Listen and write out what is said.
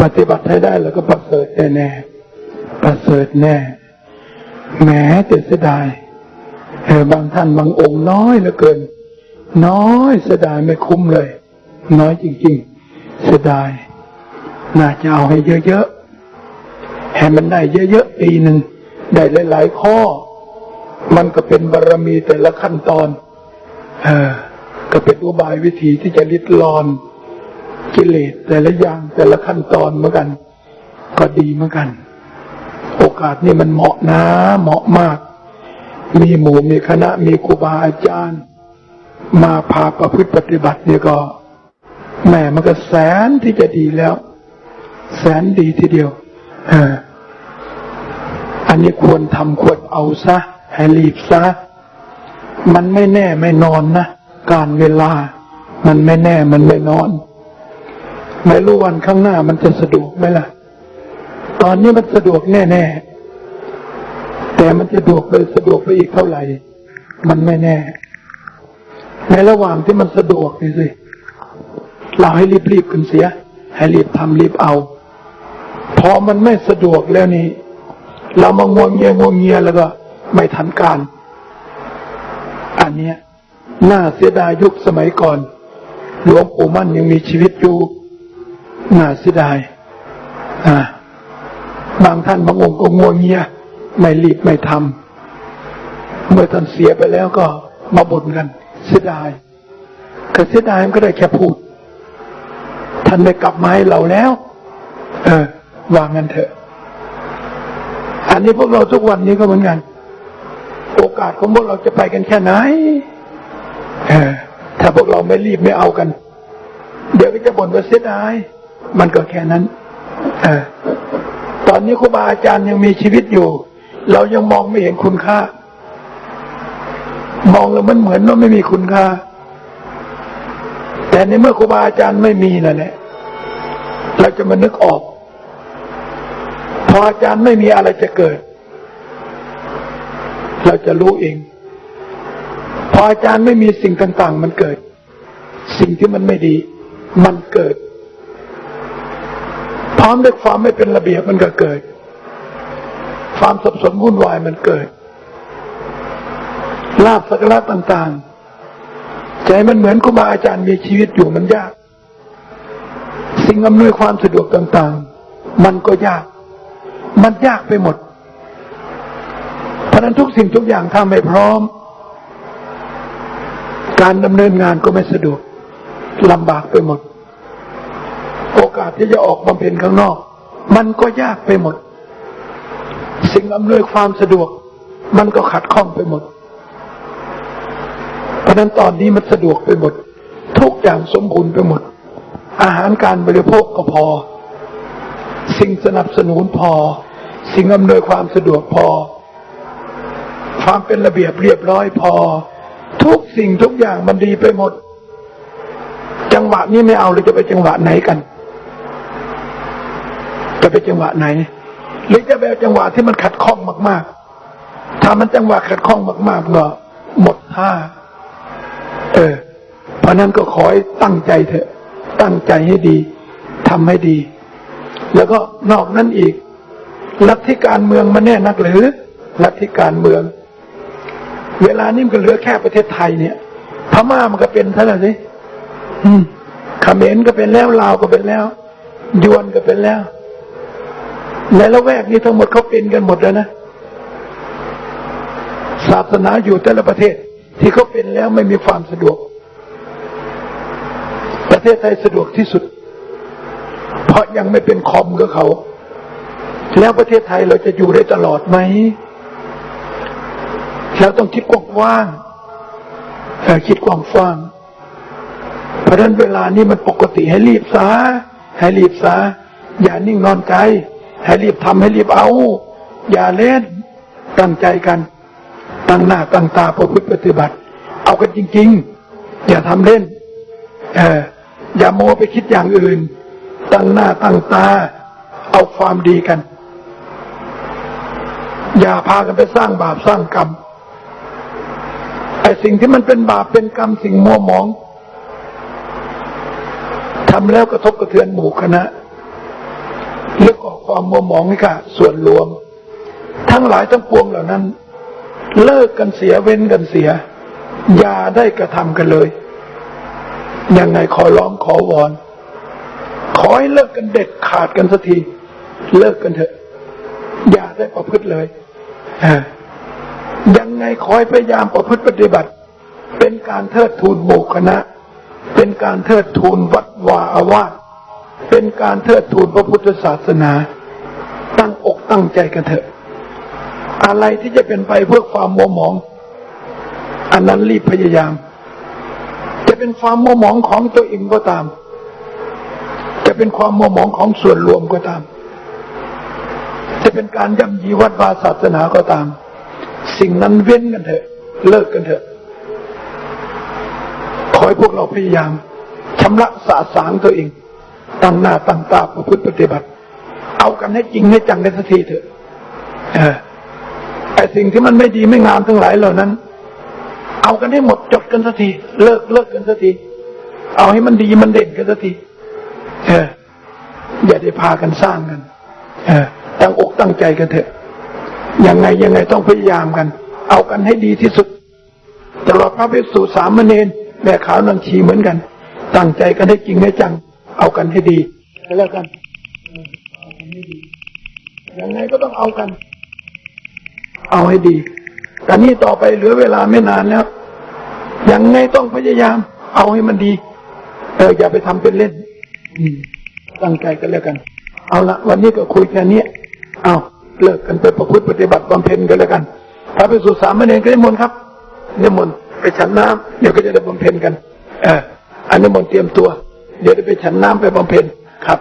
ปฏิบัติให้ได้แล้วก็ประเสริฐแน่ประเสริฐแน่แหมแต่เสียดายเออบางท่านบางองค์น้อยเหลือเกิน น้อยเสียดายไม่คุ้มเลย น้อยจริงๆ เสียดาย น่าจะเอาให้เยอะๆให้มันได้เยอะๆปีหนึ่งได้หลายๆข้อ มันก็เป็นบารรมีแต่ละขั้นตอน เออ ก็เป็นอุบายวิธีที่จะลิดรอน กิเลสแต่ละอย่างแต่ละขั้นตอนเหมือนกัน ก็ดีเหมือนกัน โอกาสนี่มันเหมาะนะ เหมาะมาก มีหมู่มีคณะมีครูบาอาจารย์ มาพาประพฤติปฏิบัติเนี่ยก็แม่มันก็แสนที่จะดีแล้ว แสนดีทีเดียวอออันนี้ควรทำควรเอาซะให้รีบซะมันไม่แน่ไม่นอนนะ การเวลา มันไม่แน่มันไม่นอน ไม่รู้วันข้างหน้ามันจะสะดวกไหมล่ะ ตอนนี้มันสะดวกแน่ ๆ แต่มันจะสะดวกไปสะดวกไปอีกเท่าไหร่ มันไม่แน่ ในระหว่างที่มันสะดวกนี่สิ เราให้รีบๆกันเสีย ให้รีบทำรีบเอา พอมันไม่สะดวกแล้วนี่ เรามางวงเงียงวงเงียแล้วก็ ไม่ทันการ อันเนี้ยน่าเสียดายยุคสมัยก่อนหลวงปู่มั่นยังมีชีวิตอยู่ น่าเสียดายอ่าบางท่านบางองค์ก็งวงเงียไม่รีบไม่ทำเมื่อท่านเสียไปแล้วก็มาบ่นกัน เสียดายก็เสียดายมันก็ได้แค่พูด ท่านได้กลับมาให้เราแล้ว เออวางกันเถอะ อันนี้พวกเราทุกวันนี้ก็เหมือนกัน โอกาสของพวกเราจะไปกันแค่ไหน เออถ้าพวกเราไม่รีบไม่เอากัน เดี๋ยวก็จะบ่นว่าเสียดาย มันก็แค่นั้นอตอนนี้ครูบาอาจารย์ยังมีชีวิตอยู่ เรายังมองไม่เห็นคุณค่า มองแล้วมันเหมือนว่าไม่มีคุณค่า แต่ในเมื่อครูบาอาจารย์ไม่มีนั่นแหละเราจะมานึกออก พออาจารย์ไม่มีอะไรจะเกิด เราจะรู้เอง พออาจารย์ไม่มีสิ่งต่าง ๆ มันเกิด สิ่งที่มันไม่ดี มันเกิด ร้อมด้วยความไม่เป็นระเบียบมันก็เกิด ความสับสนวุ่นวายมันเกิดลาบสักระต่างๆ ใจมันเหมือนครูบาอาจารย์มีชีวิตอยู่มันยาก สิ่งอำนวยความสะดวกต่างๆ มันก็ยาก มันยากไปหมด เพราะนั้นทุกสิ่งทุกอย่างถ้าไม่พร้อม การดำเนินงานก็ไม่สะดวกลำบากไปหมด โอกาสที่จะออกบำเพ็ญข้างนอก มันก็ยากไปหมด สิ่งอำนวยความสะดวก มันก็ขัดข้องไปหมด เพราะนั้นตอนนี้มันสะดวกไปหมด ทุกอย่างสมบูรณ์ไปหมด อาหารการบริโภคก็พอ สิ่งสนับสนุนพอ สิ่งอำนวยความสะดวกพอ ความเป็นระเบียบเรียบร้อยพอ ทุกสิ่งทุกอย่างมันดีไปหมดจังหวะนี้ไม่เอาเลยจะไปจังหวะไหนกัน จะไปจังหวะไหน หรือจะไปจังหวะที่มันขัดข้องมาก ๆ ถ้ามันจังหวะขัดข้องมาก ๆ ก็หมดท่า เออ เพราะนั้นก็ขอให้ตั้งใจเถอะ ตั้งใจให้ดีทำให้ดี แล้วก็นอกนั้นอีก ลัทธิการเมืองมันแน่นักหรือ ลัทธิการเมือง เวลานี้มันก็เหลือแค่ประเทศไทยเนี่ย พม่ามันก็เป็นเท่าไหร่สิอืมเขมรก็เป็นแล้ว ลาวก็เป็นแล้ว ยวนก็เป็นแล้ว ในละแวกนี้ทั้งหมดเขาเป็นกันหมดแล้วนะศาสนาอยู่แต่ละประเทศ ที่เขาเป็นแล้วไม่มีความสะดวก ประเทศไทยสะดวกที่สุด เพราะยังไม่เป็นคอมกับเขา แล้วประเทศไทยเราจะอยู่ได้ตลอดไหมเราต้องคิดกว้างๆคิดกว้างๆเพราะฉะนั้นเวลานี้มันปกติให้รีบซาให้รีบซาอย่านิ่งนอนใจ ให้รีบทำให้รีบเอา อย่าเล่นตั้งใจกัน ตั้งหน้าตั้งตาประพฤติปฏิบัติ เอากันจริง ๆ อย่าทำเล่น เอออย่าโมไปคิดอย่างอื่น ตั้งหน้าตั้งตา เอาความดีกัน อย่าพากันไปสร้างบาปสร้างกรรมไอ้สิ่งที่มันเป็นบาปเป็นกรรมสิ่งมัวหมองทำแล้วกระทบกระเทือนหมู่คณะ ความมัวหมองให้กับส่วนรวม ทั้งหลายทั้งปวงเหล่านั้น เลิกกันเสียเว้นกันเสีย อย่าได้กระทำกันเลย ยังไงขอร้องขอวอน ขอให้เลิกกันเด็ดขาดกันสักที เลิกกันเถอะ อย่าได้ประพฤติเลยยังไงขอให้พยายามประพฤติปฏิบัติ เป็นการเทิดทูนหมู่คณะ เป็นการเทิดทูนวัดวาอาวาสเป็นการเทิดทูนพระพุทธศาสนา ตั้งอกตั้งใจกันเถอะ อะไรที่จะเป็นไปเพื่อความมัวหมอง อันนั้นรีบพยายาม จะเป็นความมัวหมองของตัวเองก็ตาม จะเป็นความมัวหมองของส่วนรวมก็ตาม จะเป็นการย่ำยีวัดวาศาสนาก็ตาม สิ่งนั้นเว้นกันเถอะ เลิกกันเถอะขอให้พวกเราพยายามชำระสาสางตัวเอง ตั้งหน้าตั้งตาประพฤติปฏิบัติ เอากันให้จริงให้จังกันสักทีเถอะเออไอ้สิ่งที่มันไม่ดีไม่งามทั้งหลายเหล่านั้น เอากันให้หมดจบกันสักที เลิกเลิกกันสักทีเอาให้มันดีมันเด่นกันสักทีเอออย่าได้พากันสร้างกันเออตั้งอกตั้งใจกันเถอะยังไงยังไงต้องพยายามกัน เอากันให้ดีที่สุดตลอดพระภิกษุสามเณรแม่ขาวนางชีเหมือนกัน ตั้งใจกันให้จริงให้จัง เอากันให้ดีแล้วกันเออเอากันให้ดี ยังไงก็ต้องเอากัน เอาให้ดีแต่นี่ต่อไปเหลือเวลาไม่นานแล้วยังไงต้องพยายาม เอาให้มันดีเอออย่าไปทำเป็นเล่นอืมตั้งใจกันแล้วกัน เอาละวันนี้ก็คุยแค่นี้เอาเลิกกันไปประพฤติปฏิบัติบำเพ็ญกันแล้วกันพระภิกษุสามเณรก็นิมนต์ครับนิมนต์ไปฉันน้ำเดี๋ยวก็จะได้บำเพ็ญกัน เอออันนิมนต์เตรียมตัว เดี๋ยวจะไปฉันน้ำไปบำเพ็ญครับ